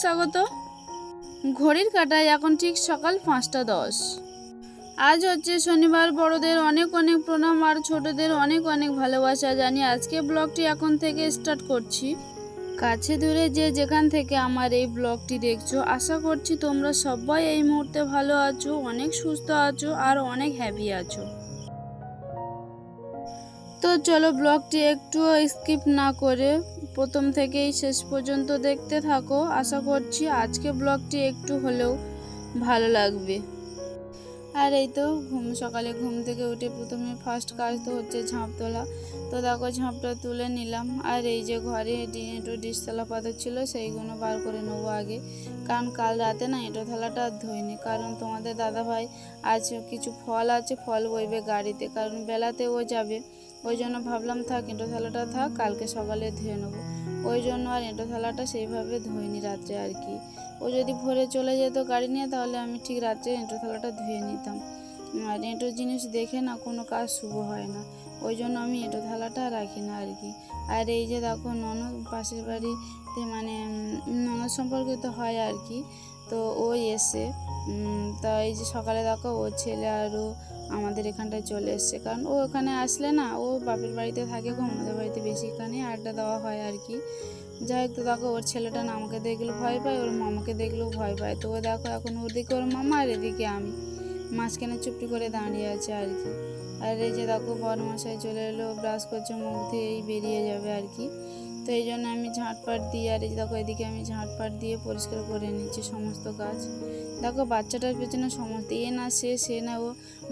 স্বাগত। ঘড়ির কাটায় এখন ঠিক সকাল পাঁচটা দশ। আজ হচ্ছে শনিবার, বড়দের অনেক অনেক প্রণাম আর ছোটদের অনেক অনেক ভালোবাসা। জানি আজকে ব্লগটি এখন থেকে স্টার্ট করছি। কাছে দূরে যে যেখান থেকে আমার এই ব্লগটি দেখছ, আশা করছি তোমরা সবাই এই মুহূর্তে ভালো আছো, অনেক সুস্থ আছো আর অনেক হ্যাপি আছো। তো চলো ব্লগটি একটু স্কিপ না করে প্রথম থেকেই শেষ পর্যন্ত দেখতে থাকো। আশা করছি আজকে ব্লগটি একটু হলেও ভালো লাগবে। আর এই তো ঘুম, সকালে ঘুম থেকে উঠে প্রথমে ফার্স্ট কাজ তো হচ্ছে ঝাঁপ তোলা। তো দেখো ঝাঁপটা তুলে নিলাম। আর এই যে ঘরে একটু ডিশ থালা পাতা ছিল সেইগুলো বার করে নেব আগে। কারণ কাল রাতে না এঁটো থালাটা আর ধুইনি। কারণ তোমাদের দাদা ভাই আজ কিছু ফল আছে, ফল বইবে গাড়িতে। কারণ বেলাতে ও যাবে। ওই জন্য ভাবলাম থাক, এঁটো থালাটা থাক, কালকে সকালে ধুয়ে নেব। ওই জন্য আর এঁটো থালাটা সেইভাবে ধুইনি রাত্রে আর কি। ও যদি ভোরে চলে যেত গাড়ি নিয়ে, তাহলে আমি ঠিক রাত্রে এঁটো থালাটা ধুয়ে নিতাম। আর এঁটো জিনিস দেখে না কোনো কাজ শুভ হয় না। ওই জন্য আমি এঁটো থালাটা রাখি না আর কি। আর এই যে দেখো ননদ পাশের বাড়িতে মানে ননদ সম্পর্কিত হয় আর কি। তো ও এসে তা এই যে সকালে দেখো ও ছেলে আরও আমাদের এখানটায় চলে এসছে। কারণ ও ওখানে আসলে না, ও বাপের বাড়িতে থাকে গো আমাদের বাড়িতে বেশিখানে আড্ডা দেওয়া হয় আর কি। যাই হোক তো দেখো, ওর ছেলেটা না আমাকে দেখলেও ভয় পায়, ওর মামাকে দেখলেও ভয় পায়। তো ও দেখো এখন ওদিকে ওর মামা আর এদিকে আমি। মাঝখানে চুপটি করে দাঁড়িয়ে আছে আর কি। আর এই যে দেখো বড় মশাই চলে এলো, ব্রাশ করছে, মুখ দিয়ে এই বেরিয়ে যাবে আর কি। তো এই জন্য আমি ঝাঁটপাট দিয়ে আর এই দেখো এদিকে আমি ঝাঁটপাট দিয়ে পরিষ্কার করে নিচ্ছি সমস্ত গাছ। দেখো বাচ্চাটার পেছনে সমস্ত, এ না সে সে না ও।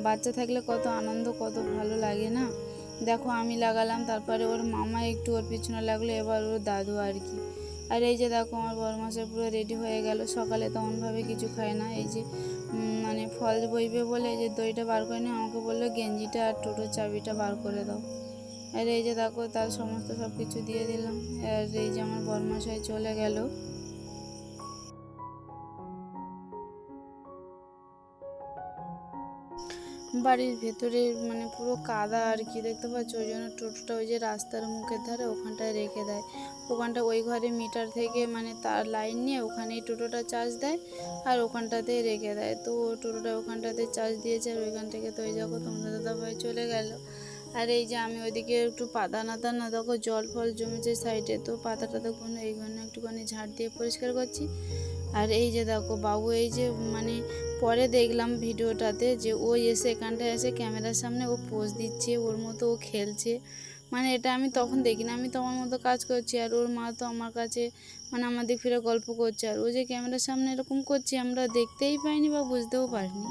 বাচ্চা থাকলে কত আনন্দ, কত ভালো লাগে না? দেখো আমি লাগালাম, তারপরে ওর মামা একটু ওর পিছনে লাগল, এবার ওর দাদু আর কি। আর এই যে দেখো আমার বড় মাসে পুরো রেডি হয়ে গেল, সকালে তেমনভাবে কিছু খায় না। এই যে মানে ফল বইবে বলে এই যে দইটা বার করে নিয়ে আমাকে বলল, গেঞ্জিটা আর টোটোর চাবিটা বার করে দাও। আর এই যে দেখো, তার সমস্ত সব কিছু দিয়ে দিলাম। আর এই যে আমার বরমাসায় চলে গেল। বাড়ির ভেতরে মানে পুরো কাদা আর কি, দেখতে পাচ্ছ? ওই জন্য টোটোটা ওই যে রাস্তার মুখের ধারে ওখানটায় রেখে দেয়। ওখানটা ওই ঘরে মিটার থেকে মানে তার লাইন নিয়ে ওখানেই টোটোটা চার্জ দেয় আর ওখানটাতেই রেখে দেয়। তো টোটোটা ওখানটাতে চার্জ দিয়েছে আর ওইখান থেকে তো ওই যাব তোমাদের দাদা ভাই চলে গেল। আর এই যে আমি ওইদিকে একটু পাতা নাতা না, দেখো জল ফল জমেছে সাইডে তো পাতাটা তো কোনো এইখানে একটুখানি ঝাড় দিয়ে পরিষ্কার করছি। আর এই যে দেখো বাবু, এই যে মানে পরে দেখলাম ভিডিওটাতে যে ও এসে এখানটায় এসে ক্যামেরার সামনে ও পোজ দিচ্ছে, ওর মতো ও খেলছে। মানে এটা আমি তখন দেখি না, আমি তো আমার মতো কাজ করছি। আর ওর মা তো আমার কাছে মানে আমাদের ফিরে গল্প করছে। আর ও যে ক্যামেরার সামনে এরকম করছে, আমরা দেখতেই পাইনি বা বুঝতেও পারিনি।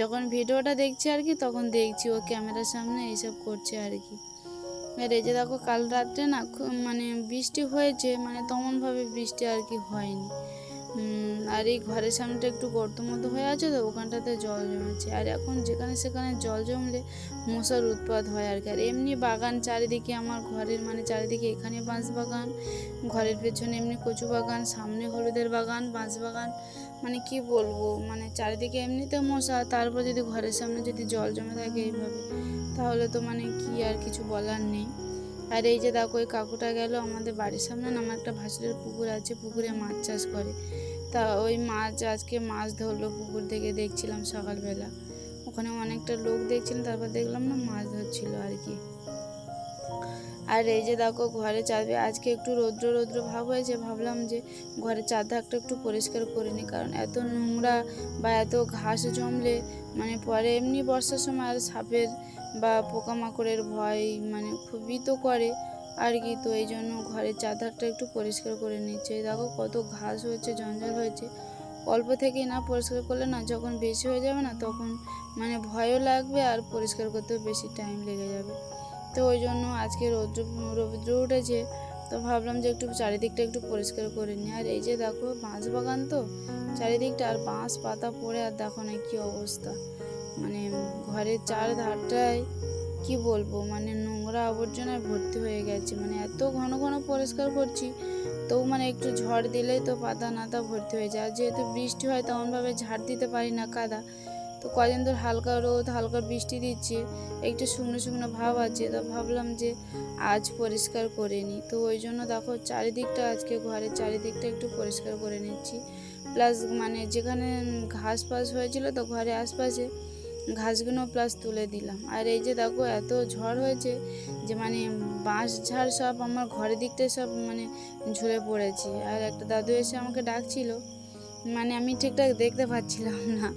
যখন ভিডিওটা দেখছি আর কি, তখন দেখছি ও ক্যামেরার সামনে এইসব করছে আর কি। আর এই যে দেখো, কাল রাত্রে না মানে বৃষ্টি হয়েছে মানে তেমনভাবে বৃষ্টি আর কি হয়নি। আর এই ঘরের সামনেটা একটু গর্ত মতো হয়ে আছে তো, ওখানটাতে জল জমেছে। আর এখন যেখানে সেখানে জল জমলে মশার উৎপাত হয় আর কি। আর এমনি বাগান চারিদিকে আমার ঘরের মানে চারিদিকে এখানে বাঁশ বাগান, ঘরের পেছনে এমনি কচু বাগান, সামনে হলুদের বাগান, বাঁশ বাগান মানে কি বলব মানে চারিদিকে এমনিতে মশা, তারপর যদি ঘরের সামনে যদি জল জমে থাকে এইভাবে, তাহলে তো মানে কি আর কিছু বলার নেই। আর এই যে দেখো, ওই কাকুটা গেল আমাদের বাড়ির সামনে, না আমার একটা ভাসুরের পুকুর আছে, পুকুরে মাছ চাষ করে। তা ওই মাছ, আজকে মাছ ধরলো পুকুর থেকে, দেখছিলাম সকালবেলা। ওখানে অনেকটা লোক দেখছিলাম তারপর দেখলাম না মাছ ধরছিল আর কি। আর এই যে দেখো, ঘরে চাঁদবে আজকে একটু রৌদ্র রৌদ্র ভাব হয়েছে, ভাবলাম যে ঘরে ঘরের চারধারটা একটু পরিষ্কার করে নিই, কারণ এত নোংরা বা এত ঘাস জমলে মানে পরে এমনি বর্ষার সময় আর সাপের বা পোকামাকড়ের ভয় মানে খুবই তো করে, আর কি, তো এই জন্য ঘরের চাদরটা একটু পরিষ্কার করে নিচ্ছে। দেখো কত ঘাস হয়েছে, জঞ্জাল হয়েছে, অল্প থেকেই না পরিষ্কার করলে না, যখন বেশি হয়ে যাবে না, তখন মানে ভয়ও লাগবে আর পরিষ্কার করতেও বেশি টাইম লেগে যাবে। তো ওই জন্য আজকে রৌদ্র রৌদ্র উঠেছে। তো ভাবলাম যে একটু চারিদিকটা একটু পরিষ্কার করে নিই। আর এই যে দেখো, বাঁশ বাগান তো? চারিদিকটা আর বাঁশ পাতা পড়ে, আর দেখো না কী অবস্থা। মানে ঘরের চার ধারটায় কি বলব? মানে নোংরা আবর্জনায় ভর্তি হয়ে গেছে। মানে এত ঘন ঘন পরিষ্কার করছি, তো মানে একটু ঝড় দিলেই তো পাতা নাতা ভর্তি হয়ে যায়। আর যেহেতু বৃষ্টি হয়, তেমনভাবে ঝাড় দিতে পারি না কাদা। তো কদিন ধর হালকা রোদ, হালকা বৃষ্টি দিচ্ছে, একটু শুকনো শুকনো ভাব আছে, তা ভাবলাম যে আজ পরিষ্কার করে নিই। তো ওই জন্য দেখো চারিদিকটা আজকে ঘরের চারিদিকটা একটু পরিষ্কার করে নিচ্ছি। প্লাস মানে যেখানে ঘাস ফাস হয়েছিল, তো ঘরের আশপাশে ঘাসগুলো প্লাস তুলে দিলাম। আর এই যে দেখো এত ঝড় হয়েছে যে মানে বাঁশ ঝাড় সব আমার ঘরের দিকটায় সব মানে ঝরে পড়েছে। আর একটা দাদু এসে আমাকে ডাকছিল মানে আমি ঠিকঠাক দেখতে পাচ্ছিলাম না।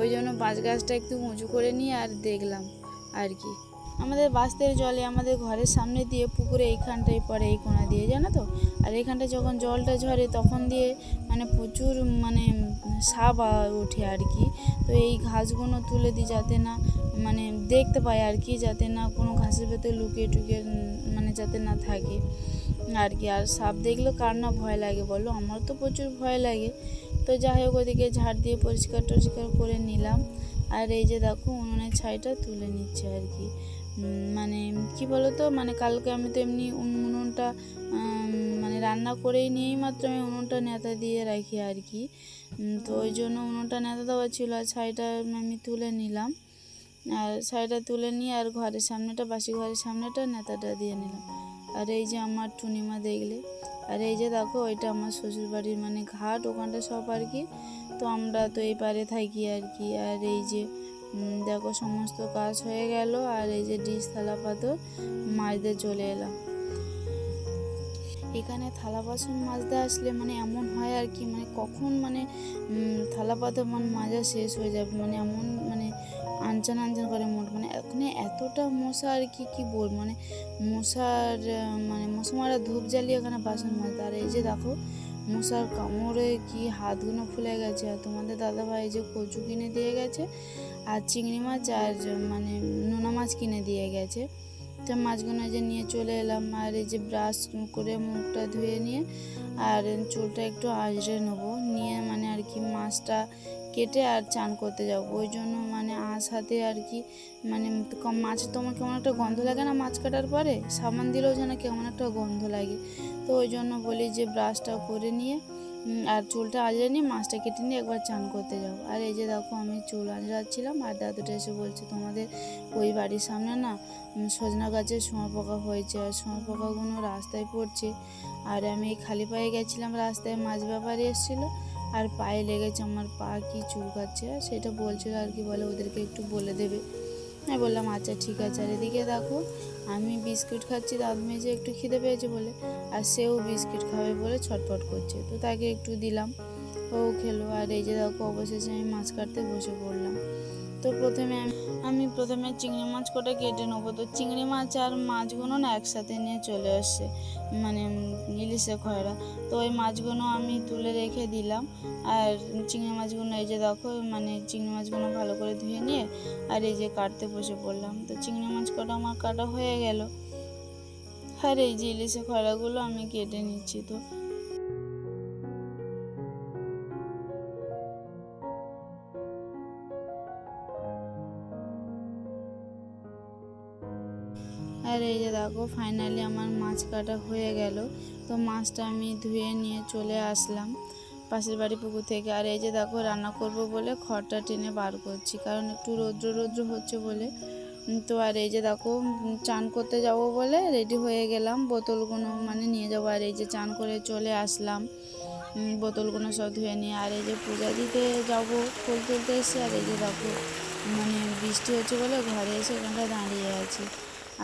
ওই জন্য বাঁশ গাছটা একটু উঁচু করে নিয়ে আর দেখলাম আর কি। আমাদের বাস্তের জলে আমাদের ঘরের সামনে দিয়ে পুকুরে এইখানটাই পড়ে, এই কোণা দিয়ে, জানো তো? আর এইখানটায় যখন জলটা ঝরে তখন দিয়ে মানে প্রচুর মানে সাপ ওঠে আর কি। তো এই ঘাসগুলো তুলে দিই যাতে না মানে দেখতে পাই আর কি, যাতে না কোনো ঘাসের ভেতরে লুকিয়ে টুকিয়ে মানে যাতে না থাকে আর কি। আর সাপ দেখলে কার না ভয় লাগে বলো? আমার তো প্রচুর ভয় লাগে। তো যাই হোক, ওদিকে ঝাড় দিয়ে পরিষ্কার টরিষ্কার করে নিলাম। আর এই যে দেখো, উনুনের ছাইটা তুলে নিচ্ছে আর কি। মানে কি বলো তো মানে কালকে আমি তো এমনি উন- উনুনটা মানে রান্না করেই নিয়েই মাত্র আমি উনুনটা নেতা দিয়ে রাখি আর কি। তো ওই জন্য উনুনটা নেতা দেওয়া ছিল আর ছাইটা আমি তুলে নিলাম। আর ছাইটা তুলে নিয়ে আর ঘরের সামনেটা, বাসি ঘরের সামনেটা নেতাটা দিয়ে নিলাম। আর এই যে আমার টুনিমা দেখলে আর এই যে দেখো ওইটা আমার শ্বশুর বাড়ির মানে ঘাট, ওখানটা সব আর কি। তো আমরা তো এই পারে থাকি আর কি। আর এই যে দেখো সমস্ত কাজ হয়ে গেল, আর এই যে ডিশ, থালা পাথর মাজতে চলে এলাম। এখানে থালা বাসন মাজতে আসলে মানে এমন হয় আর কি মানে কখন মানে থালা পাথর মানে মাজা শেষ হয়ে যাবে। মানে এমন মানে আনচান আনচান করে মোট মানে ওখানে এতটা মশা আর কি কি বল মানে মশার মানে মশা মারা ধূপ জ্বালিয়ে এখানে বাসন মাজতে আর এই যে দেখো, মশার কামড়ে কি হাতগুলো ফুলে গেছে। আর তোমাদের দাদাভাই যে কচু কিনে দিয়ে গেছে, আর চিংড়ি মাছ, আর মানে নোনা মাছ কিনে দিয়ে গেছে। তো মাছগুলো যে নিয়ে চলে এলাম, আর এই যে ব্রাশ করে মুখটা ধুয়ে নিয়ে, আর চুলটা একটু আঁচড়ে নেব। নিয়ে মানে আর কি মাছটা কেটে আর চান করতে যাব। ওই জন্য মানে আঁশ হাতে আর কি মানে মাছের তোমার কেমন একটা গন্ধ লাগে না মাছ কাটার পরে? সাবান দিলেও যেন কেমন একটা গন্ধ লাগে। তো ওই জন্য বলি যে ব্রাশটা করে নিয়ে আর চুলটা আঁচড়ে নিয়ে মাছটা কেটে নিয়ে একবার চান করতে যাব। আর এই যে দেখো আমি চুল আঁচড়াচ্ছিলাম আর দাদুটা এসে বলছে, তোমাদের ওই বাড়ির সামনে না সজনা গাছের শোঁয়া পোকা হয়েছে, আর শোঁয়া পোকাগুলো রাস্তায় পড়ছে। আর আমি খালি পায়ে গেছিলাম, রাস্তায় মাছ ব্যাপারে এসেছিল। আর পায়ে লেগেছে আমার পা, কি চুলকাচ্ছে? সেটা বলছিল আর কি, বলে ওদেরকে একটু বলে দেবে। আমি বললাম আচ্ছা ঠিক আছে, আর এদিকে দেখো, আমি বিস্কুট খাচ্ছি, দাঁত মেজে একটু খিদে পেয়েছে বলে, আর সেও বিস্কিট খাবে বলে ছটফট করছে। তো তাকে একটু দিলাম, ও খেলো। আর এই যে দেখো, অবশেষে আমি মাছ কাটতে বসে পড়লাম। তো প্রথমে আমি আমি প্রথমে চিংড়ি মাছ কটা কেটে নেব? তো চিংড়ি মাছ আর মাছগুলো না একসাথে নিয়ে চলে আসছে। মানে ইলিশে খয়রা। তো ওই মাছগুলো আমি তুলে রেখে দিলাম। আর চিংড়ি মাছগুলো এই যে দেখো মানে চিংড়ি মাছগুলো ভালো করে ধুয়ে নিয়ে আর এই যে কাটতে বসে পড়লাম। তো চিংড়ি মাছ কটা আমার কাটা হয়ে গেল। আর এই যে ইলিশে খয়রাগুলো আমি কেটে নিচ্ছি। তো দেখো ফাইনালি আমার মাছ কাটা হয়ে গেল। তো মাছটা আমি ধুয়ে নিয়ে চলে আসলাম পাশের বাড়ি পুকুর থেকে। আর এই যে দেখো, রান্না করব বলে খড়টা টেনে বার করছি। কারণ একটু রৌদ্র রৌদ্র হচ্ছে বলে। তো আর এই যে দেখো চান করতে যাব বলে রেডি হয়ে গেলাম। বোতলগুলো মানে নিয়ে যাব। আর এই যে চান করে চলে আসলাম। বোতলগুলো সব ধুয়ে নিয়ে। আর এই যে পূজা দিতে যাব ফুল তুলতে এসে আর এই যে দেখো মানে বৃষ্টি হচ্ছে বলে ঘরে এসে ওখানটা দাঁড়িয়ে আছি।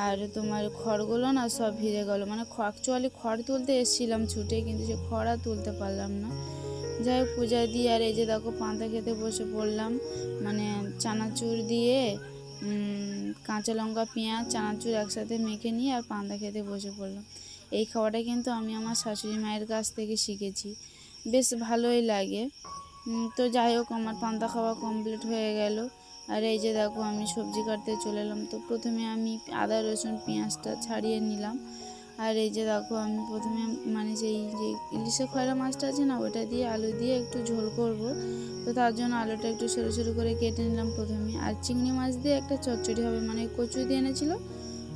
আর তোমার খড়গুলো না সব ভিজে গেলো। মানে অ্যাকচুয়ালি খড় তুলতে এসেছিলাম ছুটে, কিন্তু সে খড় আর তুলতে পারলাম না। যাই হোক, পূজা দিয়ে আর এই যে দেখো, পান্তা খেতে বসে পড়লাম। মানে চানাচুর দিয়ে কাঁচা লঙ্কা, পেঁয়াজ, চানাচুর একসাথে মেখে নিয়ে আর পান্তা খেতে বসে পড়লাম। এই খাওয়াটা কিন্তু আমি আমার শাশুড়ি মায়ের কাছ থেকে শিখেছি। বেশ ভালোই লাগে। তো যাই হোক, আমার পান্তা খাওয়া কমপ্লিট হয়ে গেল। আর এই যে দেখো, আমি সবজি কাটতে চলে এলাম। তো প্রথমে আমি আদা, রসুন, পেঁয়াজটা ছাড়িয়ে নিলাম। আর এই যে দেখো, আমি প্রথমে মানে সেই যে ইলিশে খয়রা মাছটা আছে না, ওটা দিয়ে আলু দিয়ে একটু ঝোল করব। তো তার জন্য আলুটা একটু সরু সরু করে কেটে নিলাম প্রথমে। আর চিংড়ি মাছ দিয়ে একটা চচ্চড়ি হবে মানে কচু দিয়ে এনেছিল,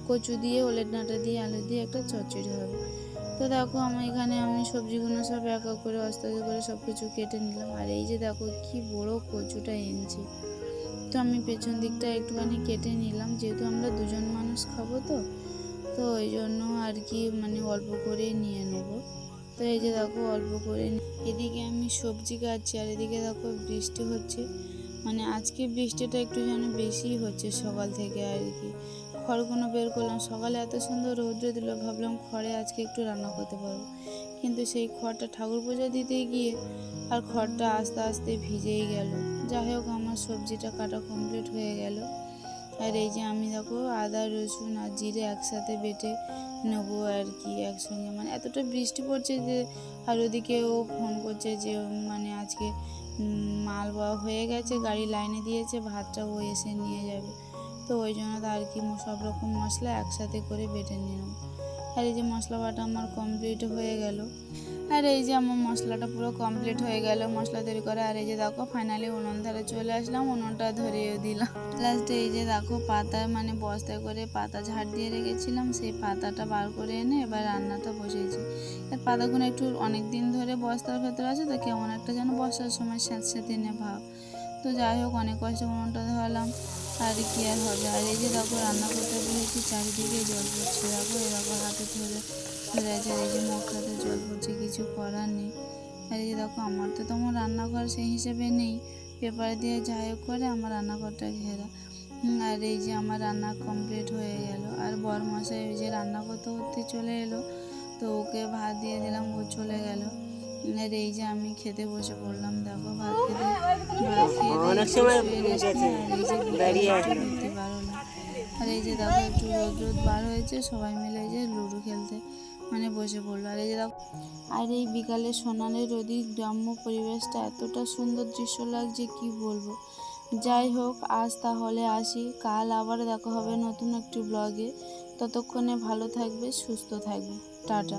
কচু দিয়ে ওলের ডাঁটা দিয়ে আলু দিয়ে একটা চচ্চড়ি হবে। তো দেখো, আমি এখানে আমি সবজিগুলো সব এক এক করে, আস্তে করে সব কিছু কেটে নিলাম। আর এই যে দেখো, কি বড় কচুটা এনেছি। যেহেতু আমি পেছন দিকটা একটুখানি কেটে নিলাম, যেহেতু আমরা দুজন মানুষ খাব তো তো ওই জন্য আর কি মানে অল্প করেই নিয়ে নেব। তো এই যে দেখো, অল্প করে এদিকে আমি সবজি কাটছি, আর এদিকে দেখো বৃষ্টি হচ্ছে। মানে আজকে বৃষ্টিটা একটু যেন বেশিই হচ্ছে সকাল থেকে আর কি। খড়গুলো বের করলাম, সকালে এত সুন্দর রৌদ্র দিল, ভাবলাম খড়ে আজকে একটু রান্না করতে পারব। কিন্তু সেই খড়টা ঠাকুর পূজা দিতে গিয়ে আর খড়টা আস্তে আস্তে ভিজেই গেল। যাই হোক আমার সবজিটা কাটা কমপ্লিট হয়ে গেল। আর এই যে আমি দেখো আদা, রসুন আর জিরে একসাথে বেটে নেব আর কি একসঙ্গে। মানে এতটা বৃষ্টি পড়ছে যে, আর ওদিকে ও ফোন করছে যে মানে আজকে মাল বাওয়া হয়ে গেছে, গাড়ি লাইনে দিয়েছে, ভাতটা ও এসে নিয়ে যাবে। তো ওই জন্য আর কি সব রকম মশলা একসাথে করে বেটে নিলাম। আর এই যে মশলা বাটা আমার কমপ্লিট হয়ে গেল। আর এই যে আমার মশলাটা পুরো কমপ্লিট হয়ে গেল, মশলা তৈরি করা। আর এই যে দেখো ফাইনালি উনুন ধারে চলে আসলাম, উনুনটা ধরিয়ে দিলাম। লাস্টে এই যে দেখো, পাতা মানে বস্তায় করে পাতা ঝাড় দিয়ে রেখেছিলাম, সেই পাতাটা বার করে এনে এবার রান্নাটা বসিয়েছি। আর পাতাগুলো একটু অনেক দিন ধরে বস্তার ভেতরে আছে, তো কেমন একটা যেন বর্ষার সময় স্যাঁত স্যাঁতে নে ভাব তো যাই হোক, অনেক কষ্টে উনুনটা ধরালাম আর কি আর হবে? আর এই যে দেখো, রান্না করতে বসেছি চারিদিকে জল পড়ছে? দেখো এরকম হাতে ধরে ধরে আছে, আর এই যে মুখটাতে জল পড়ছে, কিছু করার নেই। আর এই যে দেখো, আমার তো তেমন রান্নাঘর সেই হিসেবে নেই। পেপার দিয়ে যাই করে আমার রান্নাঘরটা ঘেরা। আর এই যে আমার রান্না কমপ্লিট হয়ে গেল। আর বর মশাই ওই যে রান্না করতে করতে চলে এলো, তো ওকে ভাত দিয়ে দিলাম, ও চলে গেল। আর এই যে আমি খেতে বসে পড়লাম দেখো ভাত খেতে ভাত খেয়ে অনেক সময় শুয়ে রেস্ট গেছে, নিই। আর এই যে দাঁড়িয়ে আর এই দেখো একটু রোদ রোদ বার হয়েছে সবাই মিলে এই যে লুডো খেলতে মানে বসে পড়ল। আর এই যে দেখো আর এই বিকালে সোনালি নদীর গ্রাম্য পরিবেশটা এতটা সুন্দর দৃশ্য লাগছে কি বলব? যাই হোক আজ তাহলে আসি। কাল আবার দেখা হবে নতুন একটি ব্লগে ততক্ষণে ভালো থাকবে সুস্থ থাকবে। টাটা।